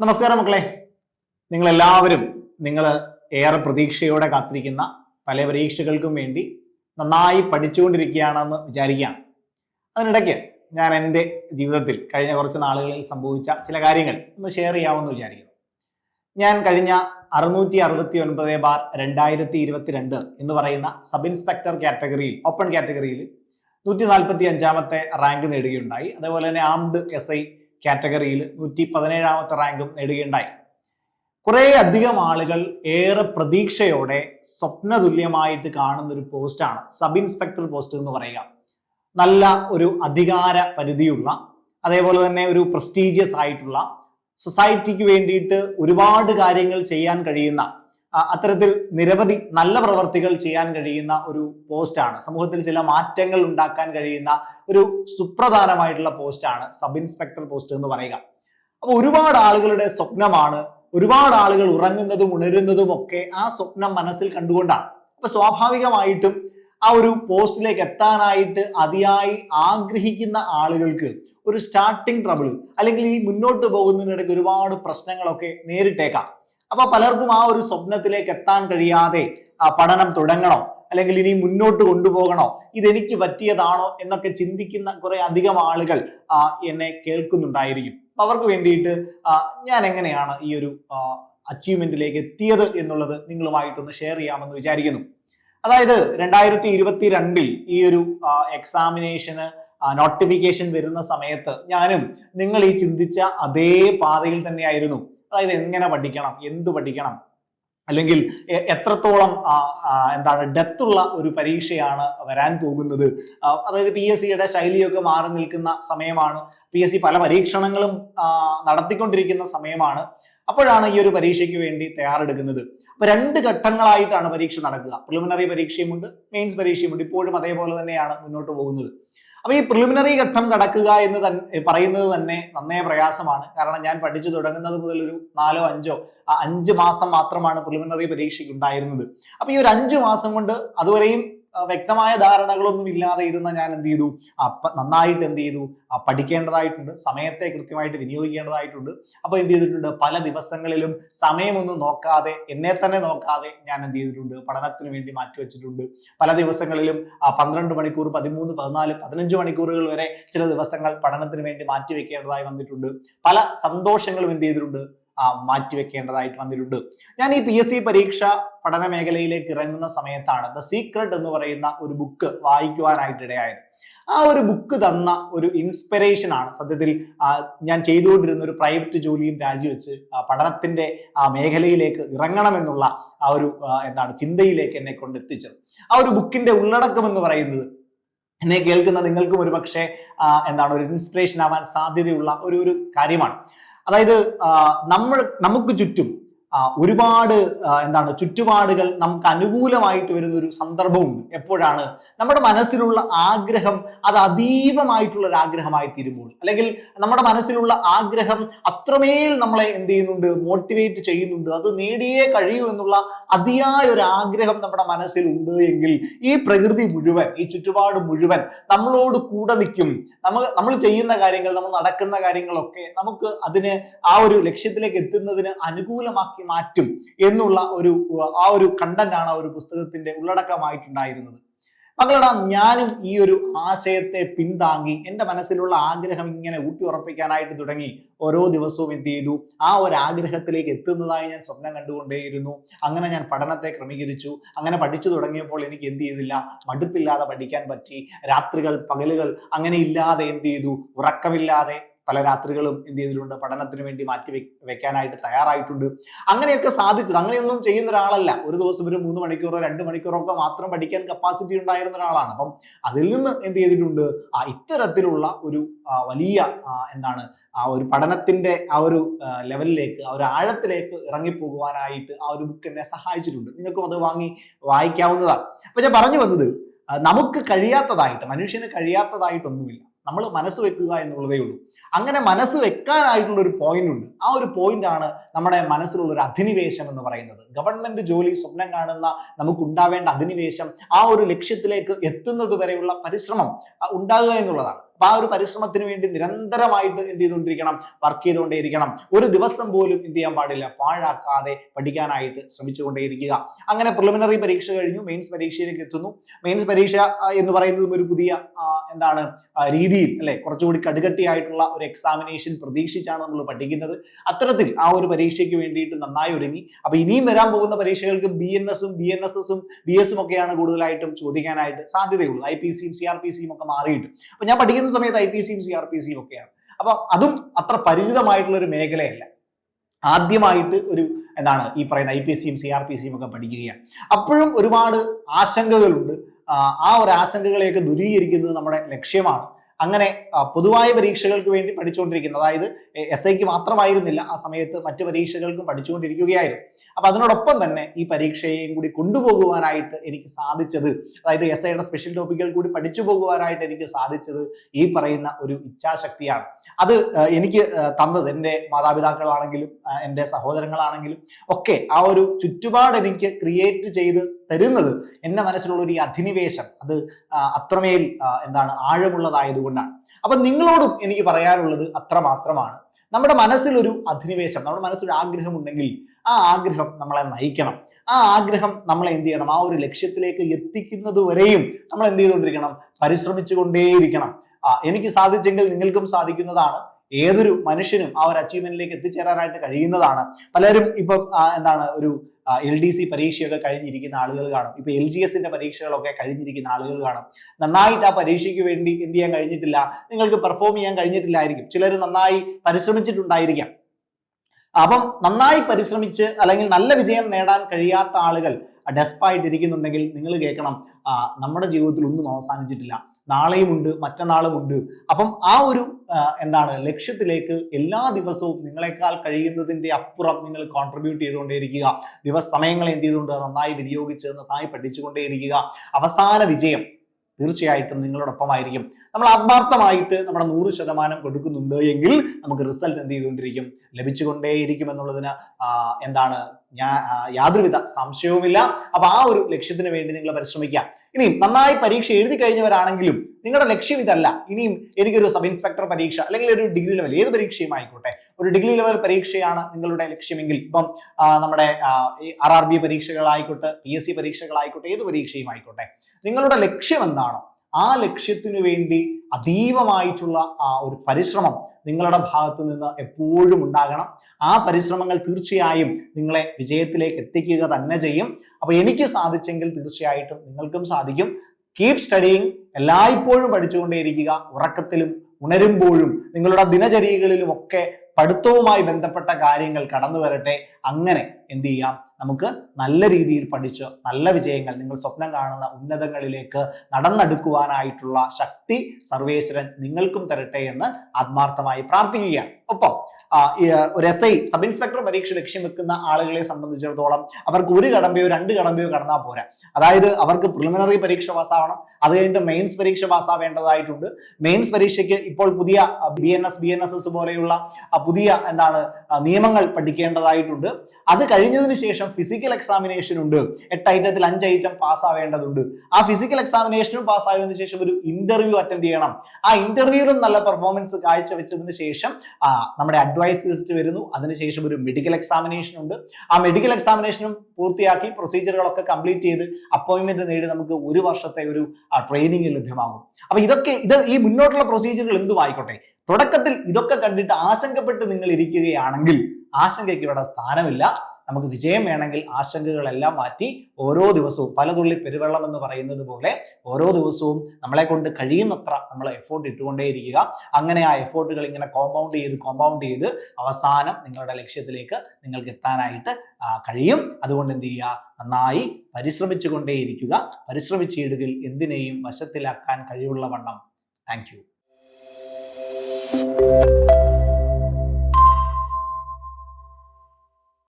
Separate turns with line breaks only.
നമസ്കാരം മക്കളെ. നിങ്ങളെല്ലാവരും നിങ്ങൾ ഏറെ പ്രതീക്ഷയോടെ കാത്തിരിക്കുന്ന പല പരീക്ഷകൾക്കും വേണ്ടി നന്നായി പഠിച്ചുകൊണ്ടിരിക്കുകയാണെന്ന് വിചാരിക്കുകയാണ്. അതിനിടയ്ക്ക് ഞാൻ എന്റെ ജീവിതത്തിൽ കഴിഞ്ഞ കുറച്ച് നാളുകളിൽ സംഭവിച്ച ചില കാര്യങ്ങൾ ഒന്ന് ഷെയർ ചെയ്യാമെന്ന് വിചാരിക്കുന്നു. ഞാൻ കഴിഞ്ഞ അറുന്നൂറ്റി അറുപത്തി ഒൻപത് ബാർ രണ്ടായിരത്തി ഇരുപത്തിരണ്ട് എന്ന് പറയുന്ന സബ് ഇൻസ്പെക്ടർ കാറ്റഗറിയിൽ ഓപ്പൺ കാറ്റഗറിയിൽ നൂറ്റി നാൽപ്പത്തി അഞ്ചാമത്തെ റാങ്ക് നേടുകയുണ്ടായി. അതേപോലെ തന്നെ ആംഡ് എസ് ഐ കാറ്റഗറിയിൽ നൂറ്റി പതിനേഴാമത്തെ റാങ്കും നേടുകയുണ്ടായി. കുറേ അധികം ആളുകൾ ഏറെ പ്രതീക്ഷയോടെ സ്വപ്നതുല്യമായിട്ട് കാണുന്ന ഒരു പോസ്റ്റാണ് സബ് ഇൻസ്പെക്ടർ പോസ്റ്റ് എന്ന് പറയുക. നല്ല ഒരു അധികാര പരിധിയുള്ള അതേപോലെ തന്നെ ഒരു പ്രസ്റ്റീജിയസ് ആയിട്ടുള്ള സൊസൈറ്റിക്ക് വേണ്ടിയിട്ട് ഒരുപാട് കാര്യങ്ങൾ ചെയ്യാൻ കഴിയുന്ന അത്തരത്തിൽ നിരവധി നല്ല പ്രവർത്തികൾ ചെയ്യാൻ കഴിയുന്ന ഒരു പോസ്റ്റാണ്. സമൂഹത്തിൽ ചില മാറ്റങ്ങൾ ഉണ്ടാക്കാൻ കഴിയുന്ന ഒരു സുപ്രധാനമായിട്ടുള്ള പോസ്റ്റാണ് സബ് ഇൻസ്പെക്ടർ പോസ്റ്റ് എന്ന് പറയുക. അപ്പൊ ഒരുപാട് ആളുകളുടെ സ്വപ്നമാണ് ഒരുപാട് ആളുകൾ ഉറങ്ങുന്നതും ഉണരുന്നതും ഒക്കെ ആ സ്വപ്നം മനസ്സിൽ കണ്ടുകൊണ്ടാണ്. അപ്പൊ സ്വാഭാവികമായിട്ടും ആ ഒരു പോസ്റ്റിലേക്ക് എത്താനായിട്ട് അതിയായി ആഗ്രഹിക്കുന്ന ആളുകൾക്ക് ഒരു സ്റ്റാർട്ടിംഗ് ട്രബിൾ അല്ലെങ്കിൽ ഈ മുന്നോട്ട് പോകുന്നതിനിടയ്ക്ക് ഒരുപാട് പ്രശ്നങ്ങളൊക്കെ നേരിട്ടേക്കാം. അപ്പൊ പലർക്കും ആ ഒരു സ്വപ്നത്തിലേക്ക് എത്താൻ കഴിയാതെ ആ പഠനം തുടങ്ങണോ? അല്ലെങ്കിൽ ഇനി മുന്നോട്ട് കൊണ്ടുപോകണോ? ഇതെനിക്ക് പറ്റിയതാണോ? എന്നൊക്കെ ചിന്തിക്കുന്ന കുറെ അധികം ആളുകൾ എന്നെ കേൾക്കുന്നുണ്ടായിരിക്കും. അവർക്ക് വേണ്ടിയിട്ട് ഞാൻ എങ്ങനെയാണ് ഈ ഒരു അച്ചീവ്മെന്റിലേക്ക് എത്തിയത് എന്നുള്ളത് നിങ്ങളുമായിട്ടൊന്ന് ഷെയർ ചെയ്യാമെന്ന് വിചാരിക്കുന്നു. അതായത് രണ്ടായിരത്തി ഇരുപത്തി രണ്ടിൽ ഈ ഒരു എക്സാമിനേഷന് നോട്ടിഫിക്കേഷൻ വരുന്ന സമയത്ത് ഞാനും നിങ്ങൾ ഈ ചിന്തിച്ച അതേ പാതയിൽ തന്നെയായിരുന്നു. അതായത് എങ്ങനെ പഠിക്കണം എന്ത് പഠിക്കണം അല്ലെങ്കിൽ എത്രത്തോളം എന്താണ് ഡെപ്ത് ഉള്ള ഒരു പരീക്ഷയാണ് വരാൻ പോകുന്നത്. അതായത് പി എസ് സിയുടെ ശൈലിയൊക്കെ മാറി നിൽക്കുന്ന സമയമാണ് പി എസ് സി പല പരീക്ഷണങ്ങളും നടത്തിക്കൊണ്ടിരിക്കുന്ന സമയമാണ്. അപ്പോഴാണ് ഈ ഒരു പരീക്ഷയ്ക്ക് വേണ്ടി തയ്യാറെടുക്കുന്നത്. അപ്പൊ രണ്ട് ഘട്ടങ്ങളായിട്ടാണ് പരീക്ഷ നടക്കുക. പ്രിലിമിനറി പരീക്ഷയുമുണ്ട് മെയിൻസ് പരീക്ഷയുമുണ്ട്. ഇപ്പോഴും അതേപോലെ തന്നെയാണ് മുന്നോട്ട് പോകുന്നത്. അപ്പൊ ഈ പ്രിലിമിനറി ഘട്ടം കടക്കുക എന്ന് തന്നെ പറയുന്നത് തന്നെ നന്നേ പ്രയാസമാണ്. കാരണം ഞാൻ പഠിച്ചു തുടങ്ങുന്നത് മുതൽ ഒരു നാലോ അഞ്ചോ അഞ്ച് മാസം മാത്രമാണ് പ്രിലിമിനറി പരീക്ഷയ്ക്ക് ഉണ്ടായിരുന്നത്. അപ്പൊ ഈ ഒരു അഞ്ച് മാസം കൊണ്ട് അതുവരെയും വ്യക്തമായ ധാരണകളൊന്നും ഇല്ലാതെ ഇരുന്ന ഞാൻ എന്ത് ചെയ്തു? അപ്പ നന്നായിട്ട് എന്ത് ചെയ്തു? പഠിക്കേണ്ടതായിട്ടുണ്ട്. സമയത്തെ കൃത്യമായിട്ട് വിനിയോഗിക്കേണ്ടതായിട്ടുണ്ട്. അപ്പൊ എന്ത് ചെയ്തിട്ടുണ്ട്? പല ദിവസങ്ങളിലും സമയമൊന്നും നോക്കാതെ എന്നെ തന്നെ നോക്കാതെ ഞാൻ എന്ത് ചെയ്തിട്ടുണ്ട്? പഠനത്തിന് വേണ്ടി മാറ്റിവെച്ചിട്ടുണ്ട് പല ദിവസങ്ങളിലും പന്ത്രണ്ട് മണിക്കൂർ പതിമൂന്ന് പതിനാല് പതിനഞ്ച് മണിക്കൂറുകൾ വരെ ചില ദിവസങ്ങൾ പഠനത്തിന് വേണ്ടി മാറ്റിവെക്കേണ്ടതായി വന്നിട്ടുണ്ട്. പല സന്തോഷങ്ങളും എന്ത് ചെയ്തിട്ടുണ്ട്? മാറ്റിവെക്കേണ്ടതായിട്ട് വന്നിട്ടുണ്ട്. ഞാൻ ഈ പി എസ് സി പരീക്ഷ പഠന മേഖലയിലേക്ക് ഇറങ്ങുന്ന സമയത്താണ് ദ സീക്രട്ട് എന്ന് പറയുന്ന ഒരു ബുക്ക് വായിക്കുവാനായിട്ട് ഇടയായത് ആ ഒരു ബുക്ക് തന്ന ഒരു ഇൻസ്പിറേഷൻ ആണ് സത്യത്തിൽ ഞാൻ ചെയ്തുകൊണ്ടിരുന്ന ഒരു പ്രൈവറ്റ് ജോലിയും രാജിവെച്ച് പഠനത്തിന്റെ ആ മേഖലയിലേക്ക് ഇറങ്ങണമെന്നുള്ള ആ ഒരു എന്താണ് ചിന്തയിലേക്ക് എന്നെ കൊണ്ട് എത്തിച്ചത് ആ ഒരു ബുക്കിന്റെ ഉള്ളടക്കം എന്ന് പറയുന്നത് എന്നെ കേൾക്കുന്ന നിങ്ങൾക്കും ഒരു പക്ഷേ എന്താണ് ഒരു ഇൻസ്പിറേഷൻ ആവാൻ സാധ്യതയുള്ള ഒരു ഒരു കാര്യമാണ്. അതായത് നമ്മൾ നമുക്ക് ചുറ്റും ഒരുപാട് എന്താണ് ചുറ്റുപാടുകൾ നമുക്ക് അനുകൂലമായിട്ട് വരുന്ന ഒരു സന്ദർഭമുണ്ട്. എപ്പോഴാണ്? നമ്മുടെ മനസ്സിലുള്ള ആഗ്രഹം അത് അതീവമായിട്ടുള്ള ഒരു ആഗ്രഹമായി തീരുമ്പോൾ. അല്ലെങ്കിൽ നമ്മുടെ മനസ്സിലുള്ള ആഗ്രഹം അത്രമേൽ നമ്മളെ എന്ത് ചെയ്യുന്നുണ്ട്? മോട്ടിവേറ്റ് ചെയ്യുന്നുണ്ട്. അത് നേടിയേ കഴിയൂ എന്നുള്ള അതിയായ ഒരു ആഗ്രഹം നമ്മുടെ മനസ്സിൽ ഉണ്ട് എങ്കിൽ ഈ പ്രകൃതി മുഴുവൻ ഈ ചുറ്റുപാട് മുഴുവൻ നമ്മളോട് കൂടെ നിൽക്കും. നമ്മൾ നമ്മൾ ചെയ്യുന്ന കാര്യങ്ങൾ നമ്മൾ നടക്കുന്ന കാര്യങ്ങളൊക്കെ നമുക്ക് അതിന് ആ ഒരു ലക്ഷ്യത്തിലേക്ക് എത്തുന്നതിന് അനുകൂലമാക്കി മാറ്റും എന്നുള്ള ഒരു ആ ഒരു കണ്ടന്റ് ആണ് ആ ഒരു പുസ്തകത്തിന്റെ ഉള്ളടക്കമായിട്ടുണ്ടായിരുന്നത്. മകളടാ ഞാനും ഈ ഒരു ആശയത്തെ പിന്താങ്ങി എന്റെ മനസ്സിലുള്ള ആഗ്രഹം ഇങ്ങനെ ഊട്ടി ഉറപ്പിക്കാനായിട്ട് തുടങ്ങി. ഓരോ ദിവസവും എന്ത് ചെയ്തു? ആ ഒരു ആഗ്രഹത്തിലേക്ക് എത്തുന്നതായി ഞാൻ സ്വപ്നം കണ്ടുകൊണ്ടേയിരുന്നു. അങ്ങനെ ഞാൻ പഠനത്തെ ക്രമീകരിച്ചു. അങ്ങനെ പഠിച്ചു തുടങ്ങിയപ്പോൾ എനിക്ക് എന്ത് ചെയ്തില്ല? മടുപ്പില്ലാതെ പഠിക്കാൻ പറ്റി. രാത്രികൾ പകലുകൾ അങ്ങനെ ഇല്ലാതെ എന്ത് ചെയ്തു? ഉറക്കമില്ലാതെ പല രാത്രികളും എന്ത് ചെയ്തിട്ടുണ്ട്? പഠനത്തിന് വേണ്ടി മാറ്റി വെക്കാനായിട്ട് തയ്യാറായിട്ടുണ്ട്. അങ്ങനെയൊക്കെ സാധിച്ചത്. അങ്ങനെയൊന്നും ചെയ്യുന്ന ഒരാളല്ല. ഒരു ദിവസം ഒരു മൂന്ന് മണിക്കൂറോ രണ്ട് മണിക്കൂറോ ഒക്കെ മാത്രം പഠിക്കാൻ കപ്പാസിറ്റി ഉണ്ടായിരുന്ന ഒരാളാണ്. അപ്പം അതിൽ നിന്ന് എന്ത് ചെയ്തിട്ടുണ്ട്? ആ ഇത്തരത്തിലുള്ള ഒരു വലിയ എന്താണ് ആ ഒരു പഠനത്തിന്റെ ആ ഒരു ലെവലിലേക്ക് ആ ഒരു ആഴത്തിലേക്ക് ഇറങ്ങിപ്പോകുവാനായിട്ട് ആ ഒരു ബുക്ക് എന്നെ സഹായിച്ചിട്ടുണ്ട്. നിങ്ങൾക്കും അത് വാങ്ങി വായിക്കാവുന്നതാണ്. അപ്പൊ ഞാൻ പറഞ്ഞു വന്നത് നമുക്ക് കഴിയാത്തതായിട്ട് മനുഷ്യന് കഴിയാത്തതായിട്ടൊന്നുമില്ല. നമ്മൾ മനസ്സ് വെക്കുക എന്നുള്ളതേ ഉള്ളൂ. അങ്ങനെ മനസ്സ് വെക്കാനായിട്ടുള്ള ഒരു പോയിന്റ് ഉണ്ട്. ആ ഒരു പോയിന്റ് ആണ് നമ്മുടെ മനസ്സിലുള്ള ഒരു അധിനിവേശം എന്ന് പറയുന്നത്. ഗവൺമെന്റ് ജോലി സ്വപ്നം കാണുന്ന നമുക്കുണ്ടാവേണ്ട അധിനിവേശം ആ ഒരു ലക്ഷ്യത്തിലേക്ക് എത്തുന്നത് വരെയുള്ള പരിശ്രമം ഉണ്ടാകുക എന്നുള്ളതാണ്. അപ്പൊ ആ ഒരു പരിശ്രമത്തിന് വേണ്ടി നിരന്തരമായിട്ട് എന്ത് ചെയ്തുകൊണ്ടിരിക്കണം? വർക്ക് ചെയ്തുകൊണ്ടേയിരിക്കണം. ഒരു ദിവസം പോലും എന്ത് ചെയ്യാൻ പാടില്ല. പാഴാക്കാതെ പഠിക്കാനായിട്ട് ശ്രമിച്ചുകൊണ്ടേയിരിക്കുക. അങ്ങനെ പ്രിലിമിനറി പരീക്ഷ കഴിഞ്ഞു. മെയിൻസ് പരീക്ഷയിലേക്ക് എത്തുന്നു. മെയിൻസ് പരീക്ഷ എന്ന് പറയുന്നതും ഒരു പുതിയ എന്താണ് രീതിയിൽ അല്ലെ? കുറച്ചുകൂടി കടുകട്ടിയായിട്ടുള്ള ഒരു എക്സാമിനേഷൻ പ്രതീക്ഷിച്ചാണ് നമ്മൾ പഠിക്കുന്നത്. അത്തരത്തിൽ ആ ഒരു പരീക്ഷയ്ക്ക് വേണ്ടിയിട്ട് നന്നായി ഒരുങ്ങി. അപ്പൊ ഇനിയും വരാൻ പോകുന്ന പരീക്ഷകൾക്ക് ബി എൻ എസും ബി എൻ എസ് എസും ബി എസും ഒക്കെയാണ് കൂടുതലായിട്ടും ചോദിക്കാനായിട്ട് സാധ്യതയുള്ളൂ ഐ പി സിയും സി ആർ പി സിയും ഒക്കെ മാറിയിട്ട്. അപ്പൊ ഞാൻ പഠിക്കുന്ന സമയത്ത് ഐ പി സിയും സി ആർ പി സിയും ഒക്കെയാണ്. അപ്പൊ അതും അത്ര പരിചിതമായിട്ടുള്ള ഒരു മേഖലയല്ല. ആദ്യമായിട്ട് ഒരു എന്താണ് ഈ പറയുന്ന ഐ പി സിയും സി ആർ പി സിയും ഒക്കെ പഠിക്കുകയാണ്. അപ്പോഴും ഒരുപാട് ആശങ്കകളുണ്ട്. ആ ഒരു ആശങ്കകളെയൊക്കെ ദൂരീകരിക്കുന്നത് നമ്മുടെ ലക്ഷ്യമാണ്. അങ്ങനെ പൊതുവായ പരീക്ഷകൾക്ക് വേണ്ടി പഠിച്ചുകൊണ്ടിരിക്കുന്നത് അതായത് എസ് ഐക്ക് മാത്രമായിരുന്നില്ല ആ സമയത്ത് മറ്റു പരീക്ഷകൾക്കും പഠിച്ചുകൊണ്ടിരിക്കുകയായിരുന്നു. അപ്പൊ അതിനോടൊപ്പം തന്നെ ഈ പരീക്ഷയെയും കൂടി കൊണ്ടുപോകുവാനായിട്ട് എനിക്ക് സാധിച്ചത് അതായത് എസ് ഐയുടെ സ്പെഷ്യൽ ടോപ്പിക്കുകൾ കൂടി പഠിച്ചു പോകുവാനായിട്ട് എനിക്ക് സാധിച്ചത് ഈ പറയുന്ന ഒരു ഇച്ഛാശക്തിയാണ്. അത് എനിക്ക് തന്നത് എന്റെ മാതാപിതാക്കളാണെങ്കിലും എന്റെ സഹോദരങ്ങളാണെങ്കിലും ഒക്കെ ആ ഒരു ചുറ്റുപാട് എനിക്ക് ക്രിയേറ്റ് ചെയ്ത് തരുന്നത് എന്റെ മനസ്സിലുള്ള ഒരു അധിനിവേശം അത് അത്രമേൽ എന്താണ് ആഴമുള്ളതായതുകൊണ്ടാണ്. അപ്പൊ നിങ്ങളോടും എനിക്ക് പറയാനുള്ളത് അത്രമാത്രമാണ്. നമ്മുടെ മനസ്സിലൊരു അധിനിവേശം നമ്മുടെ മനസ്സിലൊരു ആഗ്രഹം ഉണ്ടെങ്കിൽ ആ ആഗ്രഹം നമ്മളെ നയിക്കണം. ആ ആഗ്രഹം നമ്മളെ എന്ത് ചെയ്യണം? ആ ഒരു ലക്ഷ്യത്തിലേക്ക് എത്തിക്കുന്നത് വരെയും നമ്മൾ എന്ത് ചെയ്തുകൊണ്ടിരിക്കണം? പരിശ്രമിച്ചുകൊണ്ടേയിരിക്കണം. എനിക്ക് സാധിച്ചെങ്കിൽ നിങ്ങൾക്കും സാധിക്കുന്നതാണ്. ഏതൊരു മനുഷ്യനും ആ ഒരു അച്ചീവ്മെന്റിലേക്ക് എത്തിച്ചേരാനായിട്ട് കഴിയുന്നതാണ്. പലരും ഇപ്പം എന്താണ് ഒരു എൽ ഡി സി പരീക്ഷയൊക്കെ കഴിഞ്ഞിരിക്കുന്ന ആളുകൾ കാണും. ഇപ്പൊ എൽ ജി എസിന്റെ പരീക്ഷകളൊക്കെ കഴിഞ്ഞിരിക്കുന്ന ആളുകൾ കാണും. നന്നായിട്ട് ആ പരീക്ഷയ്ക്ക് വേണ്ടി എന്ത് ചെയ്യാൻ കഴിഞ്ഞിട്ടില്ല? നിങ്ങൾക്ക് പെർഫോം ചെയ്യാൻ കഴിഞ്ഞിട്ടില്ലായിരിക്കും. ചിലർ നന്നായി പരിശ്രമിച്ചിട്ടുണ്ടായിരിക്കാം. അപ്പം നന്നായി പരിശ്രമിച്ച് അല്ലെങ്കിൽ നല്ല വിജയം നേടാൻ കഴിയാത്ത ആളുകൾ ഡെസ്പായിട്ട് ഇരിക്കുന്നുണ്ടെങ്കിൽ നിങ്ങൾ കേൾക്കണം നമ്മുടെ ജീവിതത്തിൽ ഒന്നും അവസാനിച്ചിട്ടില്ല. നാളെയുമുണ്ട് മറ്റന്നാളും ഉണ്ട്. അപ്പം ആ ഒരു എന്താണ് ലക്ഷ്യത്തിലേക്ക് എല്ലാ ദിവസവും നിങ്ങളെക്കാൾ കഴിയുന്നതിന്റെ അപ്പുറം നിങ്ങൾ കോൺട്രിബ്യൂട്ട് ചെയ്തുകൊണ്ടേയിരിക്കുക. ദിവസ സമയങ്ങളെ എന്ത് ചെയ്തുകൊണ്ട് നന്നായി വിനിയോഗിച്ച് നന്നായി പഠിച്ചുകൊണ്ടേയിരിക്കുക. അവസാന വിജയം തീർച്ചയായിട്ടും നിങ്ങളോടൊപ്പമായിരിക്കും. നമ്മൾ ആത്മാർത്ഥമായിട്ട് നമ്മുടെ നൂറ് ശതമാനം കൊടുക്കുന്നുണ്ട് എങ്കിൽ നമുക്ക് റിസൾട്ട് എന്ത് ചെയ്തുകൊണ്ടിരിക്കും? ലഭിച്ചുകൊണ്ടേയിരിക്കും എന്നുള്ളതിന് എന്താണ് ആ, യാതൊരുവിധ സംശയവുമില്ല. അപ്പൊ ആ ഒരു ലക്ഷ്യത്തിന് വേണ്ടി നിങ്ങൾ പരിശ്രമിക്കുക. ഇനിയും നന്നായി പരീക്ഷ എഴുതി കഴിഞ്ഞവരാണെങ്കിലും നിങ്ങളുടെ ലക്ഷ്യം ഇതല്ല. ഇനിയും എനിക്കൊരു സബ് ഇൻസ്പെക്ടർ പരീക്ഷ അല്ലെങ്കിൽ ഒരു ഡിഗ്രി ലെവൽ ഏത് പരീക്ഷയും ആയിക്കോട്ടെ. ഒരു ഡിഗ്രി ലെവൽ പരീക്ഷയാണ് നിങ്ങളുടെ ലക്ഷ്യമെങ്കിൽ ഇപ്പം നമ്മുടെ ആർ ആർ ബി പരീക്ഷകളായിക്കോട്ടെ പി എസ് സി പരീക്ഷകളായിക്കോട്ടെ ഏത് പരീക്ഷയും ആയിക്കോട്ടെ. നിങ്ങളുടെ ലക്ഷ്യം എന്താണോ ആ ലക്ഷ്യത്തിനു വേണ്ടി അതീവമായിട്ടുള്ള ആ ഒരു പരിശ്രമം നിങ്ങളുടെ ഭാഗത്ത് നിന്ന് എപ്പോഴും ഉണ്ടാകണം. ആ പരിശ്രമങ്ങൾ തീർച്ചയായും നിങ്ങളെ വിജയത്തിലേക്ക് എത്തിക്കുക തന്നെ ചെയ്യും. അപ്പൊ എനിക്ക് സാധിച്ചെങ്കിൽ തീർച്ചയായിട്ടും നിങ്ങൾക്കും സാധിക്കും. കീപ് സ്റ്റഡിയിങ് എല്ലായ്പ്പോഴും പഠിച്ചുകൊണ്ടേയിരിക്കുക. ഉറക്കത്തിലും ഉണരുമ്പോഴും നിങ്ങളുടെ ദിനചര്യകളിലും ഒക്കെ പഠിത്തവുമായി ബന്ധപ്പെട്ട കാര്യങ്ങൾ കടന്നു വരട്ടെ അങ്ങനെ എന്ത് ചെയ്യാം? നമുക്ക് നല്ല രീതിയിൽ പഠിച്ച് നല്ല വിജയങ്ങൾ നിങ്ങൾ സ്വപ്നം കാണുന്ന ഉന്നതങ്ങളിലേക്ക് നടന്നെടുക്കുവാനായിട്ടുള്ള ശക്തി സർവേശ്വരൻ നിങ്ങൾക്കും തരട്ടെ എന്ന് ആത്മാർത്ഥമായി പ്രാർത്ഥിക്കുകയാണ്. ഒപ്പം ഒരു എസ് ഐ സബ് ഇൻസ്പെക്ടർ പരീക്ഷ ലക്ഷ്യം വെക്കുന്ന ആളുകളെ സംബന്ധിച്ചിടത്തോളം അവർക്ക് ഒരു കടമ്പയോ രണ്ട് കടമ്പയോ കടന്നാൽ പോരാ. അതായത് അവർക്ക് പ്രിലിമിനറി പരീക്ഷ പാസ്സാവണം അത് കഴിഞ്ഞിട്ട് മെയിൻസ് പരീക്ഷ പാസ്സാവേണ്ടതായിട്ടുണ്ട്. മെയിൻസ് പരീക്ഷയ്ക്ക് ഇപ്പോൾ പുതിയ B N S B N S S പോലെയുള്ള പുതിയ എന്താണ് നിയമങ്ങൾ പഠിക്കേണ്ടതായിട്ടുണ്ട്. അത് കഴിഞ്ഞതിന് ശേഷം ഫിസിക്കൽ എക്സാമിനേഷൻ ഉണ്ട്. എട്ട് ഐറ്റത്തിൽ അഞ്ച് ഐറ്റം പാസ്സാവേണ്ടതുണ്ട് ആ ഫിസിക്കൽ എക്സാമിനേഷനും പാസ്സായതിനു ശേഷം ഒരു ഇന്റർവ്യൂ അറ്റൻഡ് ചെയ്യണം. ആ ഇന്റർവ്യൂവിലും നല്ല പെർഫോമൻസ് കാഴ്ചവെച്ചതിന് ശേഷം നമ്മുടെ അഡ്വൈസ് ലിസ്റ്റ് വരുന്നു. അതിനുശേഷം ഒരു മെഡിക്കൽ എക്സാമിനേഷൻ ഉണ്ട്. ആ മെഡിക്കൽ എക്സാമിനേഷനും പൂർത്തിയാക്കി പ്രൊസീജിയറുകളൊക്കെ കംപ്ലീറ്റ് ചെയ്ത് അപ്പോയിന്റ്മെന്റ് നേടി നമുക്ക് ഒരു വർഷത്തെ ഒരു ട്രെയിനിങ് ലഭ്യമാകും. അപ്പൊ ഇതൊക്കെ ഇത് ഈ മുന്നോട്ടുള്ള പ്രൊസീജിയറുകൾ എന്തുമായിക്കോട്ടെ തുടക്കത്തിൽ ഇതൊക്കെ കണ്ടിട്ട് ആശങ്കപ്പെട്ട് നിങ്ങൾ ഇരിക്കുകയാണെങ്കിൽ ആശങ്കയ്ക്ക് ഇവിടെ സ്ഥാനമില്ല. നമുക്ക് വിജയം വേണമെങ്കിൽ ആശങ്കകളെല്ലാം മാറ്റി ഓരോ ദിവസവും പലതുള്ളി പെരുവെള്ളം എന്ന് പറയുന്നത് പോലെ ഓരോ ദിവസവും നമ്മളെ കൊണ്ട് കഴിയുന്നത്ര നമ്മൾ എഫോർട്ട് ഇട്ടുകൊണ്ടേയിരിക്കുക. അങ്ങനെ ആ എഫോർട്ടുകൾ ഇങ്ങനെ കോമ്പൗണ്ട് ചെയ്ത് കോമ്പൗണ്ട് ചെയ്ത് അവസാനം നിങ്ങളുടെ ലക്ഷ്യത്തിലേക്ക് നിങ്ങൾക്ക് എത്താനായിട്ട് കഴിയും. അതുകൊണ്ട് എന്ത് ചെയ്യുക? നന്നായി പരിശ്രമിച്ചു കൊണ്ടേയിരിക്കുക പരിശ്രമിച്ചിടുകിൽ എന്തിനേയും വശത്തിലാക്കാൻ കഴിവുള്ള വണ്ണം. Thank you